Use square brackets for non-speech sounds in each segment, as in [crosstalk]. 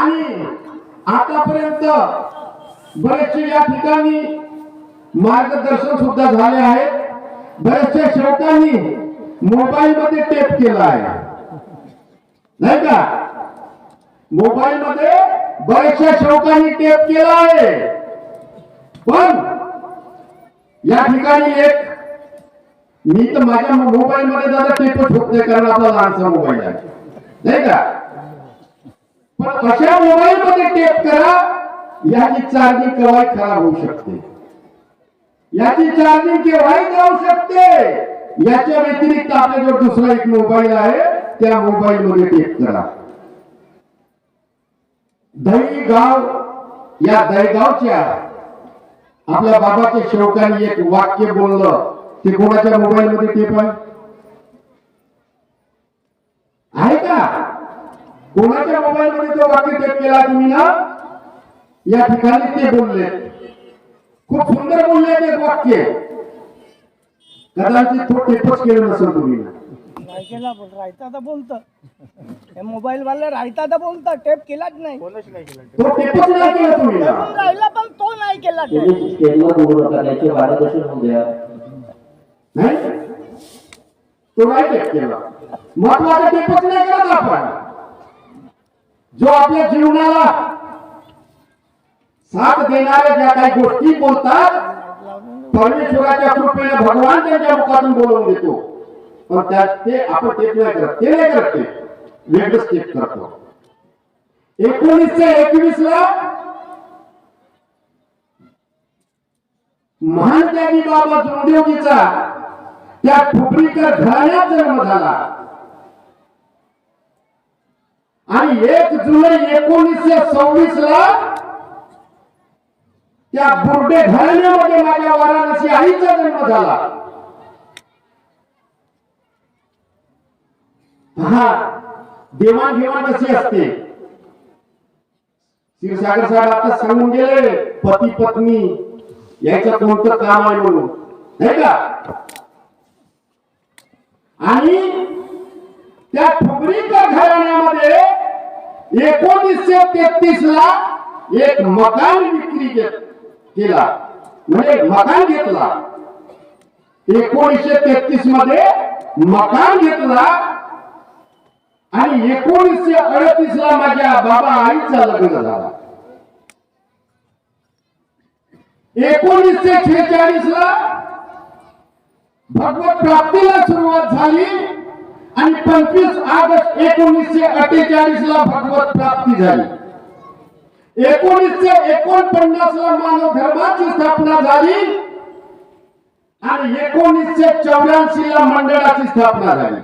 आणि आतापर्यंत बरेचसे या ठिकाणी मार्गदर्शन सुद्धा झाले आहे. बऱ्याचशा शेवटांनी मोबाईल मध्ये टेप केला आहे. नाही का? मोबाईल मध्ये बऱ्याचशा शेवटांनी टेप केला आहे. पण या ठिकाणी एक मी तर माझ्या मोबाईल मध्ये जरा टेपच होत नाही कारण आपला लहानसा मोबाईल आहे. नाही का? पण अशा मोबाईल मध्ये टेप करा याची चार्जिंग केव्हाही खराब होऊ शकते. याची चार्जिंग केव्हाही जाऊ शकते. याच्या व्यतिरिक्त आपल्याजवळ दुसरा एक मोबाईल आहे त्या मोबाईल मध्ये टेप करा. दहीगाव या दहीगावच्या आपल्या बाबाच्या शेवकांनी एक वाक्य बोललं. ते कोणाच्या मोबाईल मध्ये टेप आहे का कोणाच्या मोबाईल मध्ये तो वाक्य टेप केला तुम्ही ना? या ठिकाणी ते बोलले. खूप सुंदर बोलले ते वाक्य. कदाचित तो टेपच केलं नसेल तुम्ही. केला पण राहता तर बोलतं. हे मोबाईल वाले राहता तर बोलतं टेप केलाच नाही. तो टेपच नाही केला तुम्ही राहिला पण तो नाही केला बोलू नाही? तो नाही टेप केला. महत्त्वाचा टेपच नाही करत आपण. जो आपल्या जीवनाला साथ देणाऱ्या ज्या काही गोष्टी बोलतात परमेश्वराच्या कृपेने भगवान त्यांच्या मुखातून बोलवून देतो. पण त्यात ते आपण टेप नाही करत ते नाही करत ते. वेगळंच टेप करतो. एकोणीसशे एकवीस ला महान त्यागी बाबा जोडदेवजीचा त्या ठुकरीकर घराण्यात जन्म झाला. आणि एक जुलै एकोणीसशे सव्वीस ला त्या बुर्डे घराण्यामध्ये माझ्या वाराणसी आईचा जन्म झाला. हा देवाणघेवाण कशी असते. क्षीरसागर साहेब आता सांगून गेले पती पत्नी याचं कोणतं काम आहे म्हणून. नाही का? आणि त्या ठुकरीकर घराण्यामध्ये एकोणीसशे तेहतीस ला एक मकान विक्री केला. म्हणजे मकान घेतला. एकोणीसशे तेहतीसमध्ये मकान घेतला. आणि एकोणीसशे अडतीस ला माझ्या बाबा आईचा लग्न झाला. एकोणीसशे छेचाळीस ला भगवत प्राप्तीला सुरुवात झाली. आणि पंचवीस ऑगस्ट एकोणीसशे अठ्ठेचाळीस ला भगवत प्राप्ती झाली. एकोणीसशे एकोणपन्नास ला मानव धर्माची स्थापना झाली. आणि एकोणीसशे चौऱ्याऐंशी ला मंडळाची स्थापना झाली.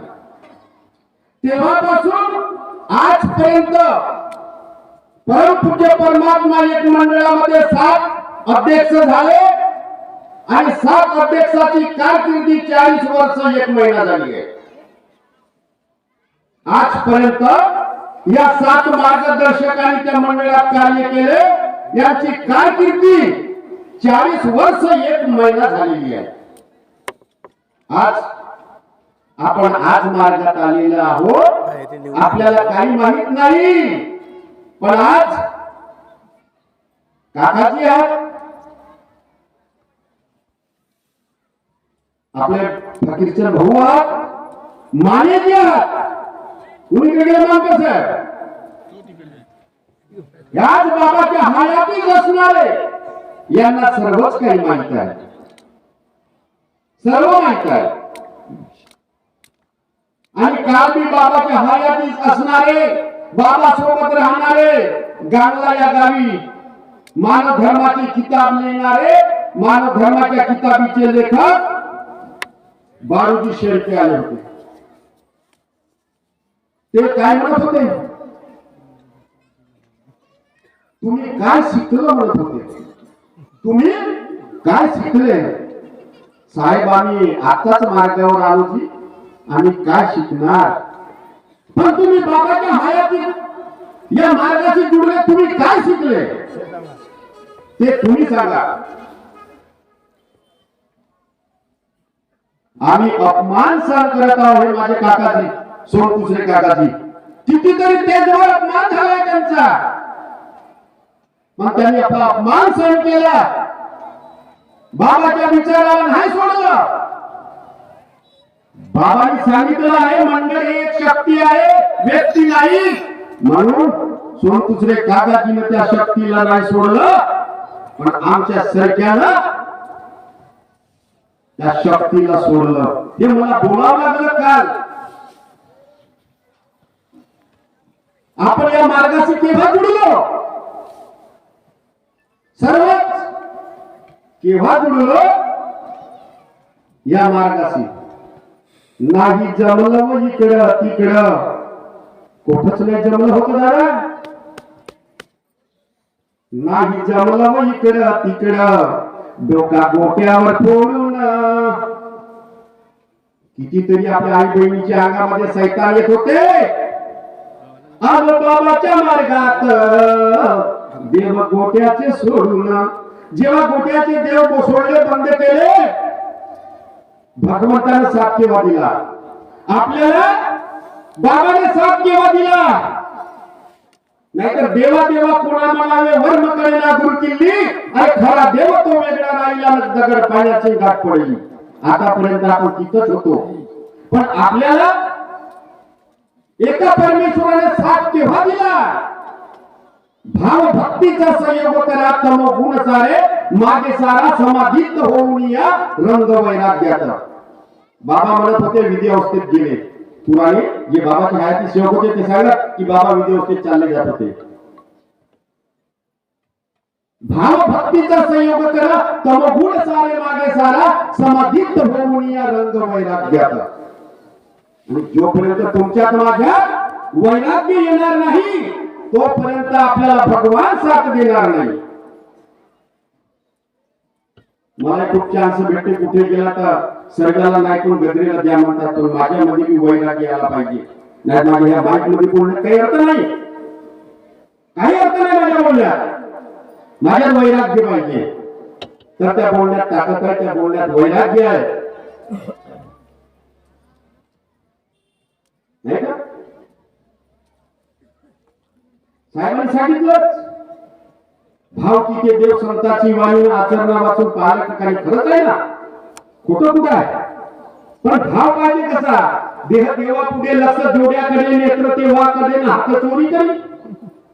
तेव्हापासून आजपर्यंत परमपूज्य परमात्मा एक मंडळामध्ये सात अध्यक्ष झाले. आणि सात अध्यक्षाची कारकिर्दी चाळीस वर्ष एक महिना झाली आहे. आजपर्यंत या सात मार्गदर्शकांनी त्या मंडळात कार्य केले. यांची कारकिर्दी चाळीस वर्ष एक महिना झालेली आहे. आज आपण आज मार्गात आलेलो आहोत. आपल्याला काही माहीत नाही पण आज काकाजी आहेत. आपले फकीरचंद भाऊ आहात. मानेजी आहात. कुणी वेगळे कसं आहे? याच बाबाच्या हयातीत असणारे यांना सर्वच काही माहीत आहे. सर्व माहीत आहे. आणि काल मी बाबाच्या हयातीत असणारे बाबा सोबत राहणारे गांगला या गावी मानव धर्माची किताब लिहिणारे मानव धर्माच्या किताबीचे लेखक बाळूजी शेळके आले होते. ते काय म्हणत होते? तुम्ही काय शिकलं म्हणत होते? तुम्ही काय शिकले? साहेब आम्ही आताच मार्गावर आलो की आम्ही काय शिकणार? पण तुम्ही बाबाच्या हयातीत या मार्गाची जुडले तुम्ही काय शिकले? ते तुम्ही सांगा. आम्ही अपमान सहन करत आहोत हे माझे काकाजी. सोड दुसरे काकाजी. कितीतरी त्याच्यावर अपमान झालाय त्यांचा. मग त्यांनी आपला अपमान सहन केला. बाबाच्या विचाराला नाही सोडलं. बाबांनी सांगितलं आहे मंडळ एक शक्ती आहे व्यक्ती नाही. म्हणून सोन दुसरे काकाजीनं त्या शक्तीला नाही सोडलं. पण आमच्या सरक्यानं त्या शक्तीला सोडलं. हे मला बोलावं लागलं काल. आपण या मार्गाशी केव्हा जुडलो सर्वच केव्हा जुडलो या मार्गाशी. नाही जमलं मग इकडं तिकडं. कुठंच नाही जमलं होतं दादा? नाही जमलं मग इकडं तिकडं. डोका गोट्यावर फोडून. कितीतरी आपल्या आई बहिणीच्या अंगामध्ये सैतान येत होते. आलो बाबाच्या मार्गात. देव गोट्याचे सोडून जेव्हा गोट्याचे देव सोडले बंद केले भगवंताने साथ केव्हा दिला. आपल्याला बाबाने साथ केव्हा दिला. नाहीतर देवा देवा कोणा म्हणावे वर्म कळेना गुरु किल्ली अरे खरा देव तो वेगळा राहिला दगड पाण्याची गाठ पडली. आतापर्यंत आपण तिथंच होतो. पण आपल्याला एका परमेश्वराने साथ केव्हा दिला. भाव भक्तीचा संयोग करा तम गुण सारे मागे सारा समाधित होऊन या रंग वैराग्याचा बाबा म्हणत होते विधी अवस्थेत गेले. पुराणे जे बाबाच्या हयाती सेवक होते ते सांगत की बाबा विधी अवस्थेत चालले जात होते. भाव भक्तीचा संयोग करा तम गुण सारे मागे सारा समाधित होऊन या रंग वैराग्याचा आणि जोपर्यंत तुमच्यात माझ्या वैराग्य येणार नाही तोपर्यंत आपल्याला भगवान साथ देणार नाही. मला खूप चान्स भेटते कुठे गेला तर सर्गाला नाही कोण गजरेला द्या म्हणतात पण माझ्यामध्ये मी वैराग्य यायला पाहिजे. नाही माझ्या या बाईकमध्ये बोलण्यात काही अर्थ नाही. काही अर्थ नाही माझ्या बोलण्यात. माझ्या वैराग्य पाहिजे. तर त्या बोलण्यात ताकद आहे त्या बोलण्यात वैराग्य आहे. नाही का? साहेबांनी सांगितलंच भाव तिथे देव संतांची वाणी आचरणा वाचून पाहिलं काही खरंच आहे ना? कुठं कुठं आहे? पण भाव पाहिजे कसा? देह देवा पुढे लक्ष जोड्याकडे नेत्र तेव्हा कडे ना हात चोरी करी.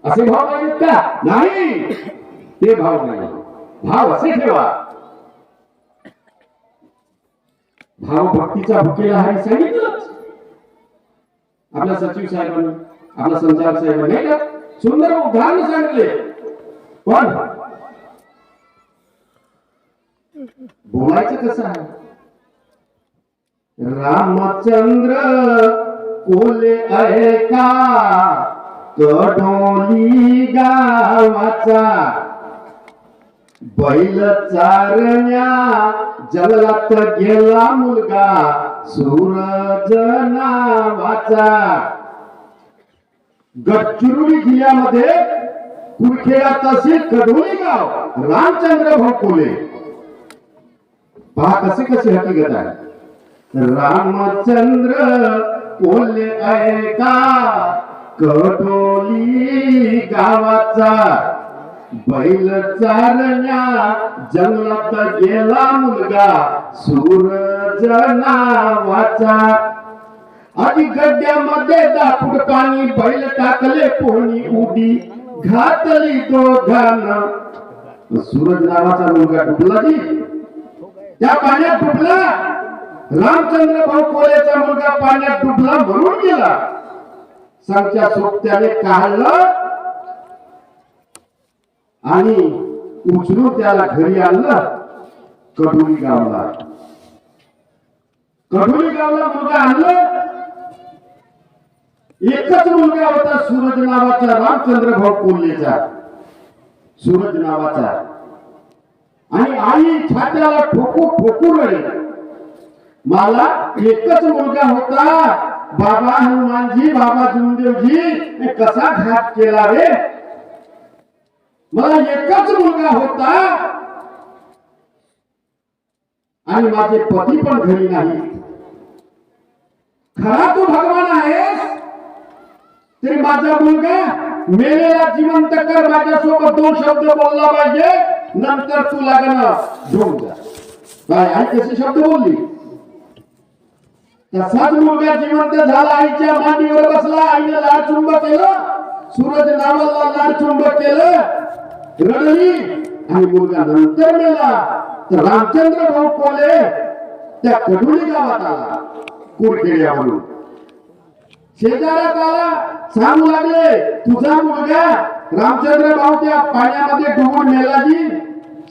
असे भाव पाहिजेत का? नाही. ते भाव नाही. भाव असे ठेवा. भाव भक्तीचा भुकेला हरी सांगितलं. आपल्या सचिव साहेबांनी आपल्या संचालक साहेबांनी का सुंदर उदाहरण सांगितले. पण बोलायचं कसं आहे? रामचंद्र कोले आहे का? गावाचा. बैल चारण्या जंगलात गेला मुलगा. सूरज नावाचा गडचिरोली जिल्ह्यामध्ये कुरखेडा तहसील कडोली गाव रामचंद्र भाऊ कोले पहा कसे कसे हकीकत आहे. रामचंद्र कोले आहे का? कडोली गावाचा. बैल चारण्या जंगलात गेला मुलगा सूरज नावाचा आधी गड्ड्यामध्ये दापुडकानी बैल टाकले कोणी उडी घातली दोघांना. सूरज नावाचा मुलगा डुबला जी. त्या पाण्यात डुबला. रामचंद्र भाऊ कोलेचा मुलगा पाण्यात डुबला म्हणून गेला. सांगच्या सोबत्याने काढलं. आणि उचलून त्याला घरी आणलं कडोली गावला. कडोली गावला मुलगा आणलं. एकच मुलगा होता सूरज नावाचा रामचंद्र भाऊ कोल्हेचा. सूरज नावाचा. आणि आई छात्याला ठोकू ठोकू रडे मला एकच मुलगा होता. बाबा हनुमानजी बाबा जुमदेवजी कसा घात केला रे? मला एकच मुलगा होता. आणि माझे पती पण घरी नाही खरा तू भगवान आहेस तरी माझा मुलगा मेलेला जिवंत कर माझ्यासोबत दोन शब्द बोलला पाहिजे नंतर तू लागणं घेऊन जा. काय आई कसे शब्द बोलली? तसाच मुलगा जिवंत झाला आईच्या मांडीवर बसला आईने लाड चुंब केलं सूरज नावाला लाड चुंब केलं रडली. आणि मुलगा नंतर मिळाला तर रामचंद्र भाऊ कोले त्या कडुली गावात आला. कुरखेड्यावरून शेजारात आला. सांगू लागले तुझा मुलगा रामचंद्र भाऊ त्या पाण्यामध्ये डुबून मेला जी.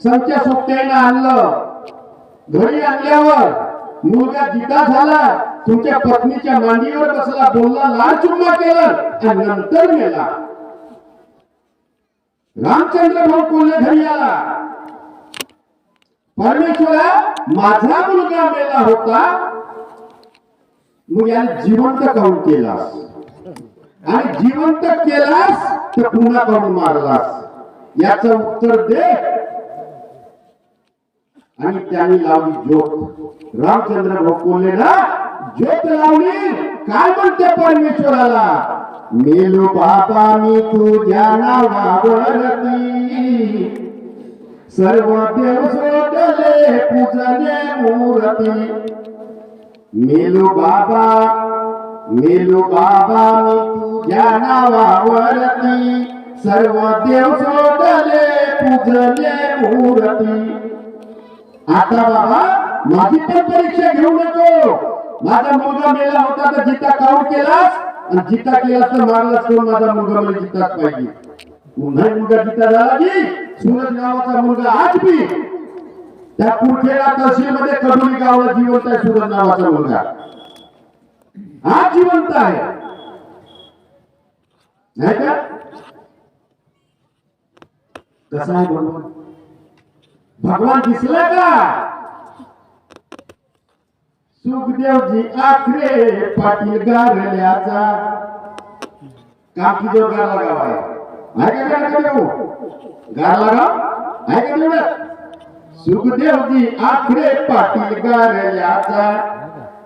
संख्या सोबत्यानं आणलं. घरी आणल्यावर मुलगा जिता झाला. तुमच्या पत्नीच्या मांडीवर बसला बोलला लाल चुम्मा केलं आणि नंतर मेला. रामचंद्र भाऊ कोल्हे घरी आला. परमेश्वरा माझा मुलगा मेला होता. मग याने जिवंत काऊन केलास? आणि जिवंत केलास तर पुन्हा काऊन मारलास? याचं उत्तर दे. आणि त्यांनी लावली ज्योत रामचंद्र भाऊ कोल्हेला ज्योत लावली? काय म्हणते परमेश्वराला? मेलो बाबा मी तुझ्या नावावरती. सर्व देव सोडले पूजने मूर्ती. मेलो बाबा मेलो बाबा मी तुझ्या नावावरती. सर्व देव सोडले पूजने मूर्ती. आता बाबा माझी पण परीक्षा घेऊ नको माझा मुलगा मेला होता तर जिता काऊ केलास? आणि जिता केलास तर मारलास कोण माझा मुलगा म्हणजे मला जिताच पाहिजे. पुन्हा मुलगा जिता झाला की सूरज नावाचा मुलगा आज बी त्या कुरखेडा तहसीलमध्ये कडोली गावाला जिवंत आहे सूरज नावाचा मुलगा? हा जिवंत आहे. नाही का? कसा आहे भगवान दिसला का? सुखदेवजी आखरे पाटील गारल्याचा. काकी जो गारला गाव आहे. आहे का गारला गाव गारला गाव? आहे का सुखदेवजी आखरे पाटील गारल्याचा.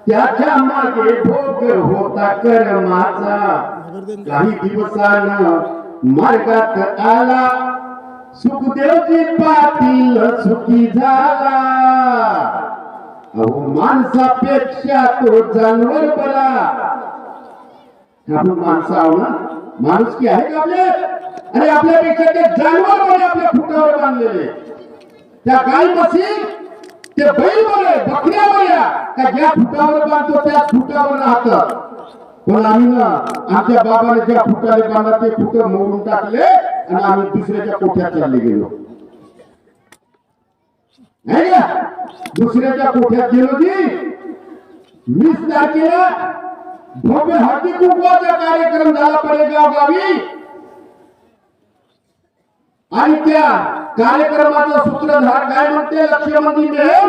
त्याच्यामागे भोग होता कर्माचा. काही दिवसानं मार्गात आला. सुखदेवजी पाटील सुखी झाला. अहो माणसापेक्षा तो जानवर बरा. आपण माणसं आहो ना? माणूस की आहे का आपले? अरे आपल्यापेक्षा ते जानवर बरे आपल्या फुटावर बांधलेले. त्या गाय मशीन ते बैल बरे बकऱ्या बऱ्या. का ज्या फुटावर बांधतो त्या फुटावर राहतात पण आम्ही ना आमच्या बाबाने ज्या फुटाने बांधला ते फुट मोडून टाकले आणि आम्ही दुसऱ्याच्या कोठ्यात चालले गेलो. दुसऱ्याच्या कोठ्यात गेलो की? वीस तारखेला भव्य हाती कुंकवाचा कार्यक्रम झाला पडेगाव गावी आणि त्या कार्यक्रमाचा सूत्रधार काय म्हणते? लक्ष्मणजी मेहर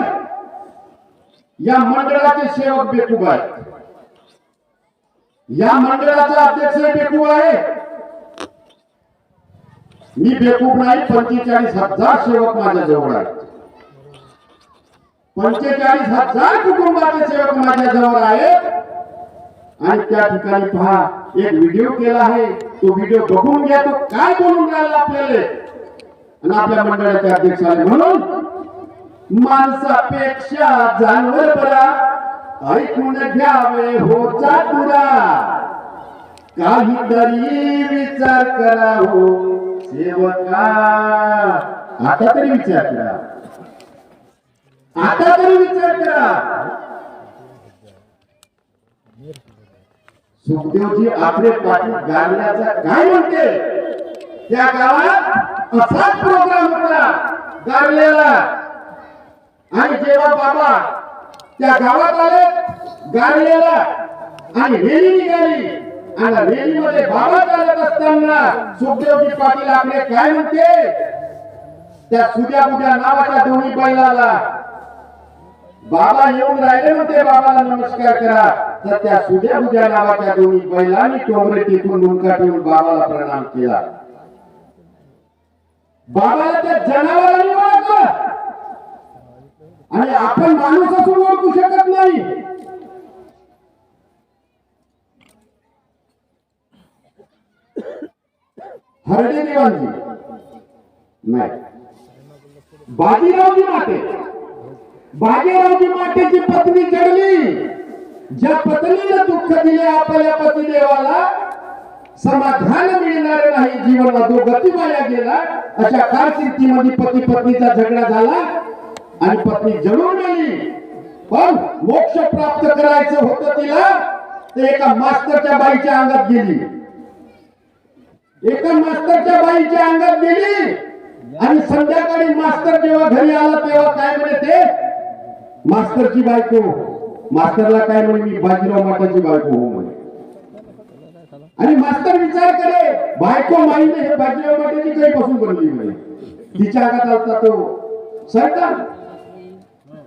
या मंडळाचे सेवक बेकूब आहेत. या मंडळाचा अध्यक्ष बेकूब आहे. मी बेकूब नाही पंचेचाळीस हजार सेवक माझ्या जवळ आहेत. पंचेचाळीस हजार कुटुंबाचे सेवक माझ्या जवळ आहेत. आणि त्या ठिकाणी पहा एक व्हिडिओ केला आहे. तो व्हिडिओ बघून घ्या तो काय बोलून राहिला आपल्याला? आणि आपल्या मंडळाचे अध्यक्ष आले म्हणून माणसापेक्षा जानवर बरा. ऐकून घ्यावे हो चातुरा काहीतरी विचार करा हो सेवका. आता तरी विचार करा. आता तरी विचार करा. सुखदेवजी आपले पाठी गाण्याचा काय म्हणते? त्या गावात असाच प्रोग्राम होता गारलेला. आणि जेव्हा बाबा त्या गावात आले गारलेला. आणि रेली निघाली. आणि रेलीमध्ये बाबा चालत असताना सुखदेवजी पाटील आपले काय म्हणते? त्या सुद्या बुद्या नावाच्या दोन्ही बैलाला बाबा येऊन राहिले म्हणते बाबाला नमस्कार करा. तर त्या सुद्या उद्या नावाच्या दोन्ही बैलांनी टोंगरे टेकून मुंडका ठेवून बाबाला प्रणाम केला. बाबाला त्या जनावरांनी ओळखलं आणि आपण माणूस असून ओळखू शकत नाही. हरडे देवांजी नाही. बाजीरावजी माते. बाजीरावजी मातेची पत्नी चढली ज्या पत्नीने दुःख दिले आपल्या पतिदेवाला समाधान मिळणार नाही जीवनाला जो गती वाया गेला अशा कारकिर्दीमध्ये पती पत्नीचा झगडा झाला आणि पत्नी जळून गेली. पण मोक्ष प्राप्त करायचं होतं तिला ते एका मास्तरच्या बाईच्या अंगात गेली. एका मास्तरच्या बाईच्या अंगात गेली आणि संध्याकाळी मास्तर जेव्हा घरी आला तेव्हा काय म्हणे मास्तरची बायको. मास्तरला काय म्हणे मी? बाजीराव माताची बायको हो म्हणे. आणि मास्तर विचार करे बायको माईने हे बाजीराव माताची काही पासून बनली म्हणे. तिच्या अंगात आलता तो. सरकार.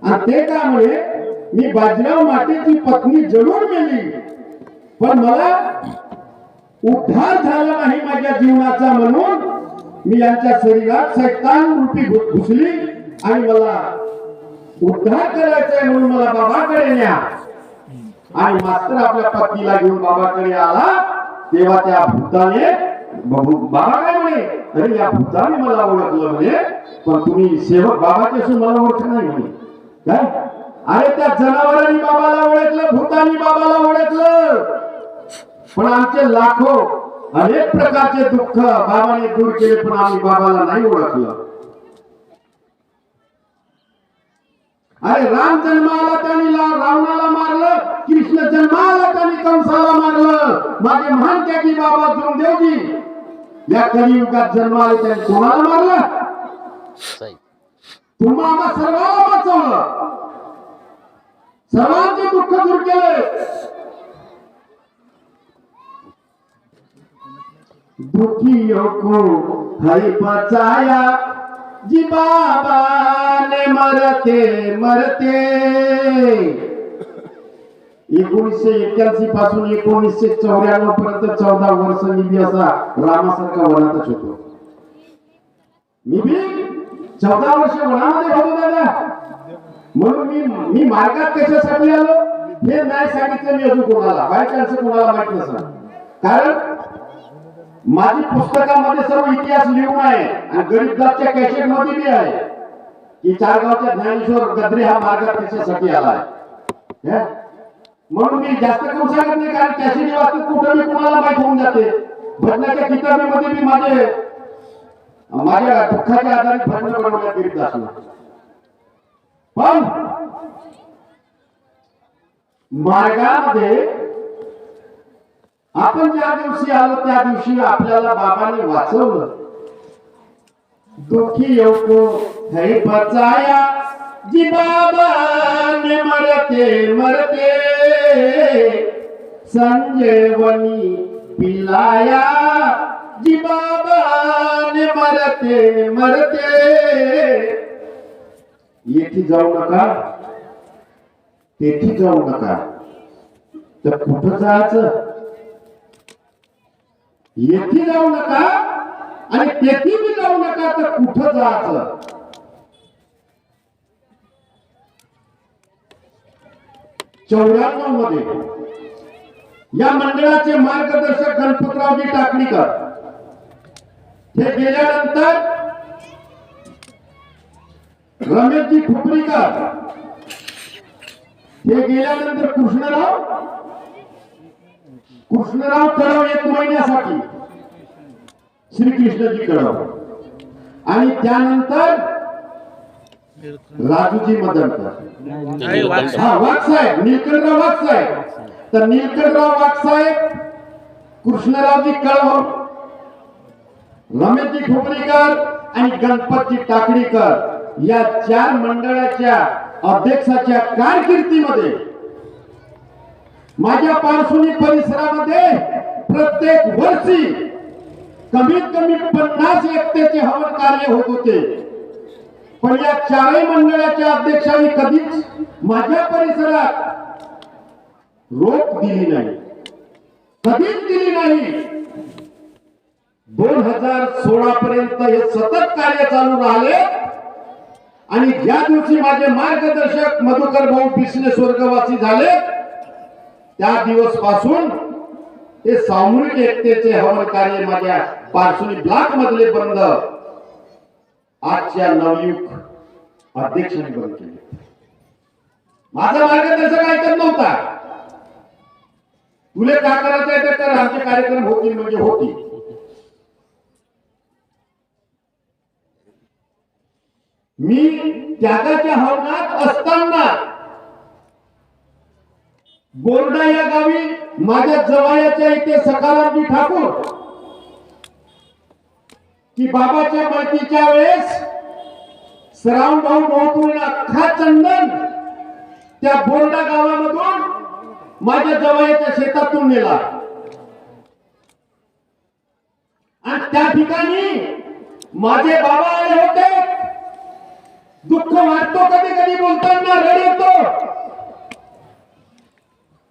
आणि ते का म्हणे मी बाजीराव मातेची पत्नी जरूर मेली पण मला उद्धार झाला नाही माझ्या जीवनाचा म्हणून मी यांच्या शरीरात सैतान रूपी घुसली आणि मला उद्धार करायचा आहे म्हणून मला बाबाकडे न्या. आणि मात्र आपल्या पत्नीला घेऊन बाबाकडे आला. तेव्हा त्या भूताने बाबा काय म्हणे? अरे या भूताने मला ओळखलं म्हणे. पण तुम्ही सेवक बाबाचे असून मला ओळख नाही म्हणे. काय? अरे त्या जनावरांनी बाबाला ओळखलं भूतानी बाबाला ओळखलं. पण आमचे लाखो अनेक प्रकारचे दुःख बाबाने दूर केले पण आम्ही बाबाला नाही ओळखलं. अरे राम जन्माला त्यांनी ला- रावणाला मारलं कृष्ण जन्माला त्यांनी कंसाला मारलं. माझे महान त्यागी बाबा देवजी या कलियुगात जन्माला त्यांनी कोणाला मारलं? तुम्हा आम्हा सर्वांना वाचवलं सर्वांचे दुःख दूर केले. दुखियों को हरि बचाया जी बाबाने मरते मरते. एकोणीसशे एक्क्याऐंशी पासून एकोणीसशे चौऱ्याण्णव पर्यंत चौदा वर्ष निधी असा रामासारखा वनातच होतो. मी बी चौदा वर्ष वनामध्ये होतो दादा. म्हणून मी मी मार्गात कशासाठी आलो? हे नाही सांगितलं मी अजून कोणाला बाय चान्स कोणाला माहीत नसणार. कारण माझी पुस्तकामध्ये सर्व इतिहास लिहून आहे आणि गरीबदासच्या कॅशेटमध्ये बी आहे. की चारगावच्या ज्ञानेश्वर गद्रे हा मार्गात कशासाठी आलाय. हे? म्हणून मी जास्त करू शकत नाही कारण कॅशेट वाचून कुठं मी कुणाला माहीत होऊन जाते. भजनाच्या किताबीमध्ये मी माझे माझ्या दुःखाच्या आधारित भजन बनवल्या गरीबदासला पण मार्गामध्ये आपण ज्या दिवशी आलो त्या दिवशी आपल्याला बाबाने वाचवलं. दुखी येऊ है पचाया जी बाबा मरते मरते. संजयवनी पिलाया. जी बाबा मरते मरते. येथे जाऊ नका. तेथे जाऊ नका. तर कुठं जायचं? येथे जाऊ नका आणि तेथे बी जाऊ नका तर कुठं जायचं? चौऱ्याण्णवमध्ये. या मंडळाचे मार्गदर्शक गणपतरावजी टाकणीकर. हे गेल्यानंतर रमेशजी खुपरीकर. हे गेल्यानंतर कृष्णराव कृष्णराव कळव एक महिन्यासाठी? श्रीकृष्णजी कळव आणि त्यानंतर राजूजी मदनकर. हा वाघसाहेब नीलकंठराव वाघसाहेब तर नीलकंठराव वाघसाहेब कृष्णरावजी कळव रमेशजी ठोपरीकर आणि गणपतजी टाकडीकर या चार मंडळाच्या अध्यक्षाच्या कारकिर्दीमध्ये माझ्या पारसुनी परिसरामध्ये प्रत्येक वर्षी कमीत कमी पन्नास व्यक्तीचे हवन कार्य होत होते. पण या चारही मंडळाच्या अध्यक्षांनी कधीच माझ्या परिसरात रोख दिली नाही. कधीच दिली नाही. दोन हजार सोळा पर्यंत हे सतत कार्य चालू राहिले. आणि ज्या दिवशी माझे मार्गदर्शक मधुकर भाऊ पिसणे स्वर्गवासी झाले त्या दिवसपासून ते सामूहिक एकतेचे हवन कार्य माझ्या पार्सोनी ब्लॉक मधले बंद आजच्या नवयुग अध्यक्षांनी बंद केले. माझा मार्गदर्शक ऐकत नव्हता. तुले का करायचं आहे तर आमचे कार्यक्रम होतील म्हणजे होतील. मी त्यागाच्या हवनात असताना बोर्डा या गावी माझ्या जवळच्या इथे सकारामजी ठाकूर की बाबाच्या मातीच्या वेळेस सराव भाऊ बहुपूर्ण अख्खा चंदन त्या बोर्डा गावामधून माझ्या जवळच्या शेतातून नेला. आणि त्या ठिकाणी माझे बाबा आले होते. दुःख वाटतो कधी कधी बोलताना रड येतो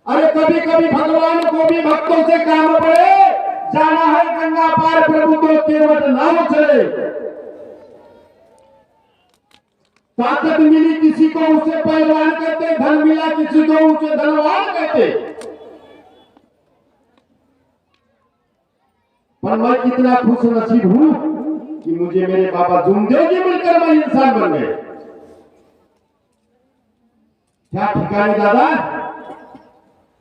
अरे कभी कभी भगवान को भी भक्तों से काम पड़े। जाना है गंगा पार, प्रभु तो केवट नाम चले। ताकत मिली किसी को, उसे पहलवान कहते, धन मिला किसी को, उसे धनवान कहते। पर मैं कितना खुश नसीब हूँ कि मुझे मेरे बाबा जुमदेव जी मिलकर मैं इंसान बन गए। त्या ठिकाणी दादा?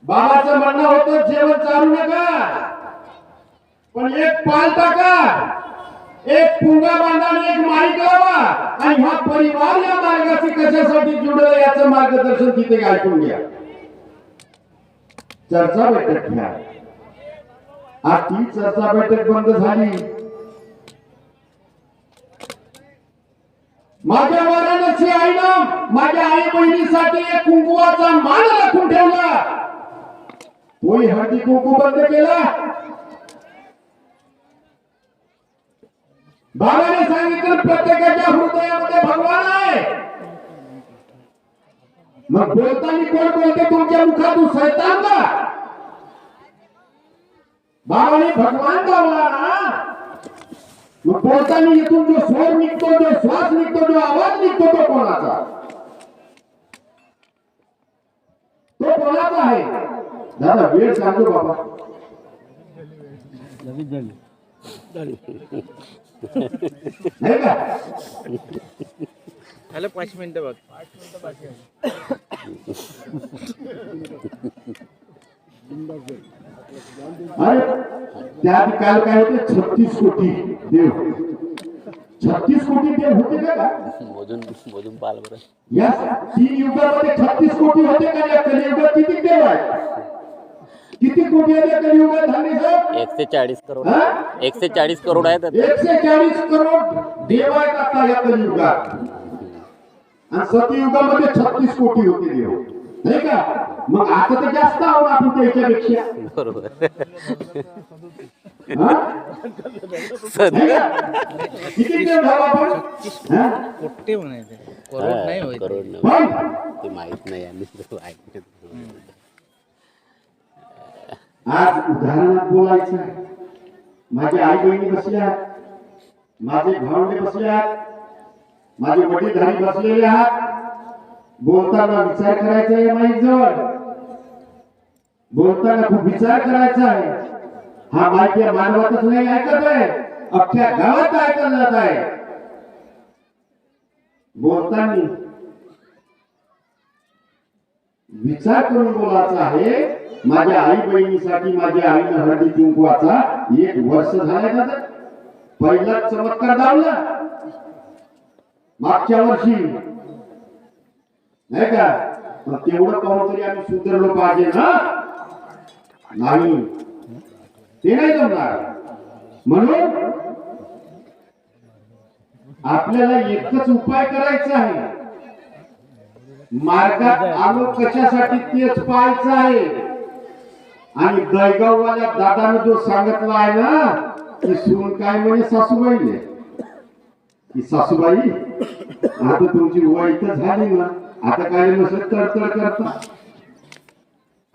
बाबाचं म्हणणं होतं जेवण चालू नका. पण एक पाल टाका एक पुंगा बांधा आणि एक माईक लावा आणि हा परिवार या मार्गाशी कशासाठी जुडलं याचं मार्गदर्शन तिथे ऐकून घ्या. चर्चा बैठक घ्या. आज ती चर्चा बैठक बंद झाली. माझ्या वाराणसी आईनं माझ्या आई बहिणीसाठी एक कुंकुवाचा मान राखून ठेवला. तोही हळदी कुंकू बंद केला? बाबाने सांगितलं प्रत्येकाच्या हृदयामध्ये भगवान आहे. मग बोलताना कोण बोलते तुमच्या मुखातून सैतान का? बाबाने भगवान गावला ना? मग बोलताना इथून जो स्वर निघतो जो श्वास निघतो जो आवाज निघतो तो कोणाचा? तो कोणाचा आहे? दादा वेळ सांगतो बाबा नाही का? झालं पाच मिनिटं बघ. अरे त्या काल काय होते? छत्तीस कोटी देव. छत्तीस कोटी देव होते का? मोजून मोजून पाहाल बरं. या तीन युगामध्ये छत्तीस कोटी होते का? या कलियुगात किती देव आहेत? किती कोटी या कलियुगात धान्य साहेब एकशे चाळीस करोड? एकशे चाळीस करोड आहेत. एकशे चाळीस करोड देव आहेत आता या कलियुगात आणि सतयुगामध्ये छत्तीस कोटी होते देव नाही का मग आता तर जास्त आहोत आपण त्याच्यापेक्षा बरोबर हा? नाही का? किती देव झालो आपण हा? कोट्टे म्हणायचे करोड नाही हा, होत करोड नाही. पण ते माहीत नाही आम्ही ऐकलं. आज उदाहरणात बोलायचं आहे. माझे आई बहिणी बसल्या माझे भावंडे बसल्यात. माझे वडीलधारी बसलेले आहात. बोलताना विचार करायचा आहे माईक जवळ. बोलताना खूप विचार करायचा आहे. हा माहिती मानवातच नाही ऐकत आहे. अख्ख्या गावात ऐकलं जात आहे. बोलताना विचार करून बोलायचा आहे. माझ्या आई बहिणीसाठी माझ्या आईनं हळदी कुंकवाचा एक वर्ष झालं ना पहिला चमत्कार लावला मागच्या वर्षी. नाही का? तेवढं पाहून तरी आम्ही सुधारलो पाहिजे ना? नाही. ते नाही जमणार. म्हणून आपल्याला एकच उपाय करायचा आहे. मार्गात आलो कशासाठी तेच पाहायचं आहे. आणि दळगाववाल्या दादानं जो सांगितला आहे ना की सून काय म्हणे सासूबाईले की सासूबाई आता तुमची वय तर झाली ना आता काय नसेल तडतड करता.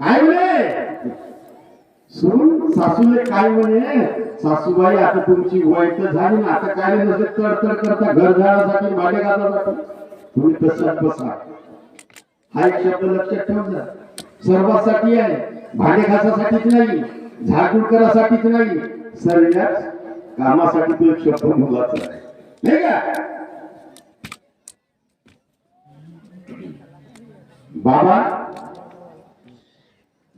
काय म्हणे? सून सासूले काय म्हणे? सासूबाई आता तुमची वय तर झाली ना आता काय नसेल तडतड करता घर झाडासाठी भाडे घालासाठी तुम्ही तसंच बसा. हा एक शब्द लक्षात ठेवला सर्वांसाठी आहे भाडे घासासाठीच नाही झाडूड करासाठीच नाही. सर्वच कामासाठी तो एक शब्द मुलाचा आहे. नाही का? बाबा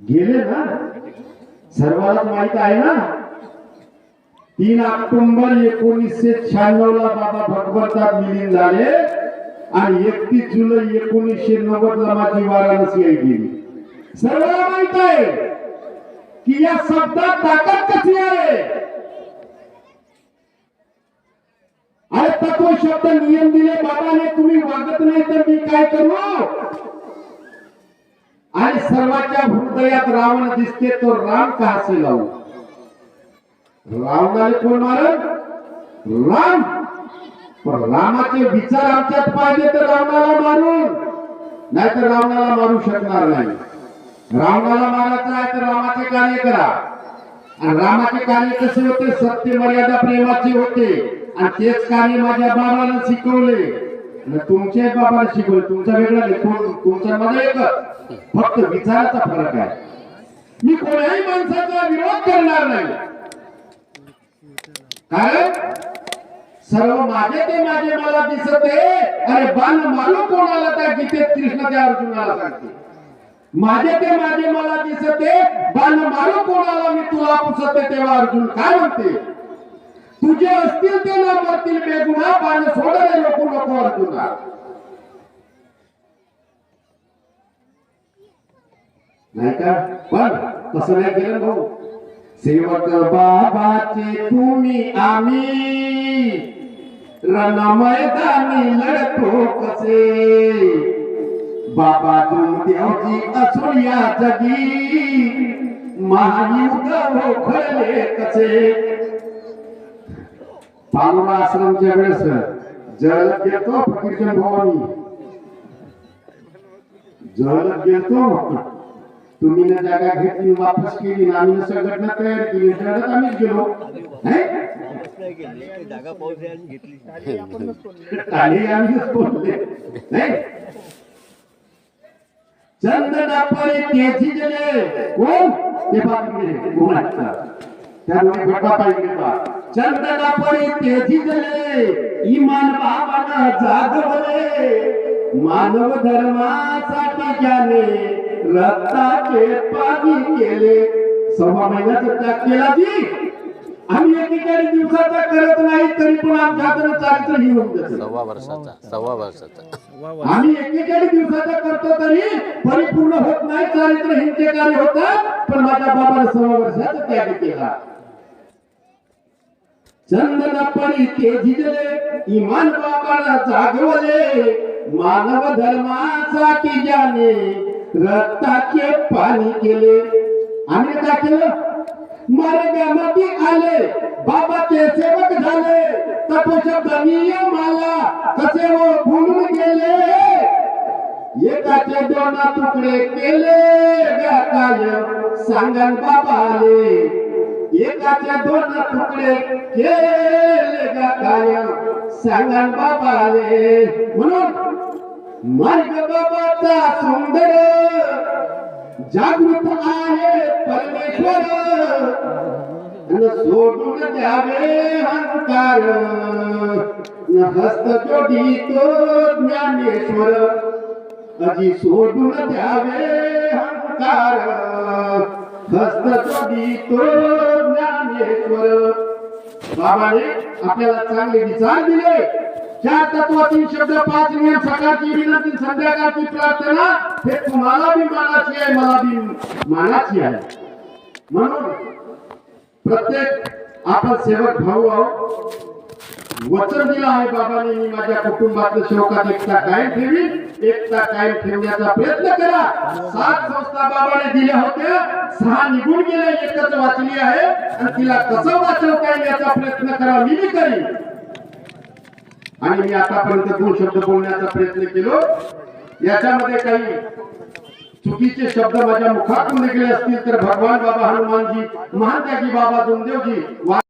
गेले ना? सर्वांनाच माहीत आहे ना? तीन ऑक्टोबर एकोणीसशे शहाण्णव ला बाबा भगवंतात विलीन झाले आणि एकतीस जुलै एकोणीसशे नव्वद ला माझी वाराणसी आई गेली. सर्वांना माहीत आहे की या शब्दात ताकद कशी आहे? अरे तत्व शब्द नियम दिले बाबाने तुम्ही वागत नाही तर मी काय करू? आणि सर्वांच्या हृदयात रावण दिसते तो राम का असे लावू? रावणाने कोण मारल? राम. पण रामाचे विचार आमच्यात पाहिजे तर रावणाला मारून नाहीतर रावणाला मारू शकणार नाही. रामाला मारायचं आहे तर रामाचे कार्य करा. आणि रामाचे कार्य कसे होते? सत्य मर्यादा प्रेमाचे होते. आणि तेच कार्य माझ्या बाबाला शिकवले. आणि तुमच्या बाबाला शिकवले. तुमचा वेगळा नाही तुमच्या मध्ये एकच. फक्त विचाराचा फरक आहे. मी कोणाही माणसाचा विरोध करणार नाही. कारण सर्व माझे ते माझे मला दिसत. आहे अरे बाण मालू कोणाला त्या गीतेत कृष्ण त्या अर्जुनाला सांगते. माझे ते माझे मला दिसते बाण मारू कोणाला मी तुला पुसते तेव्हा अर्जुन काय म्हणते? तुझे असतील ते ना मरतील बेगुणा बाण सोडले नको नको अर्जुना नाही का? पण तसं नाही केलं भाऊ. सेवक बाबाचे तुम्ही आम्ही. रण मैदानी लढतो कसे? बाबा देवजी असून या जगी. महायुद्ध हो खरले कसे? पानोरा आश्रमच्या वेळेस जळत गेलतो फकीरचंद भवानी. जळत गेलतो तुम्ही ना जागा घेतली वापस केली ना आम्ही संघटना तयार केली जळत आम्हीच गेलो. नाही? [laughs] आणि आम्हीच बोलले. नाही तेजी गेले कोण? ते बातमी कोण त्यामुळे घटना पाहिजे बा चंदना तेजी गेले इमान जागवले. मानव धर्मासाठी ज्याने रक्ताचे पाणी केले. सव्वा महिन्याचा त्याग केला जी. आम्ही एकेकाळी दिवसाचा करत नाही तरी पण आमच्याकडे चारित्र ही होऊन जाते. सव्वा वर्षाचा सव्वा वर्षाचा. आम्ही एकेकाळी दिवसाचा करतो तरी परिपूर्ण होत नाही चारित्र हिंचे कार्य होतात पण माझ्या बाबाने सव्वा वर्षाचा त्याग केला. चंदन परी इमान बाबाला जागवले मानव धर्मासाठी ज्याने रक्ताचे पाणी केले. आम्ही काय केलं? मार्गामध्ये आले. बाबाचे सेवक झाले. तपशब्दानीय माला कसे वो गेले? एकाचे दोन तुकडे केले. गा काय सांगन बाबाले. एकाचे दोन तुकडे केले. काय काय बाबा आले म्हणून मार्ग बाबाचा सुंदर जागृत आहे परमेश्वर. सोडून द्यावे हंकार. हस्त जोडी तो ज्ञानेश्वर. अजी सोडून द्यावे हंकार. हस्त जोडी तो ज्ञानेश्वर. बाबाने आपल्याला चांगले विचार दिले. चार तत्वातील शब्द पाच नियम सकाळची विनंती संध्याकाळची प्रार्थना हे तुम्हाला बी मानाची आहे मला बी मानाची आहे. म्हणून प्रत्येक आपण सेवक भाऊ आहोत. वचन दिलं आहे बाबांनी मी माझ्या कुटुंबातल्या शोकात एकता कायम ठेवी एकता कायम ठेवण्याचा प्रयत्न करा. सात संस्था बाबाने दिल्या होत्या. सहा निघून गेल्या एकच वाचली आहे. आणि तिला कसं वाचवता येईल याचा प्रयत्न करा मी बी करीन. आणि मी आतापर्यंत दोन शब्द बोलण्याचा प्रयत्न केलो. याच्यामध्ये काही चुकीचे शब्द माझ्या मुखातून निघले असतील तर भगवान बाबा हनुमानजी महात्यागी बाबा दोनदेवजी वा-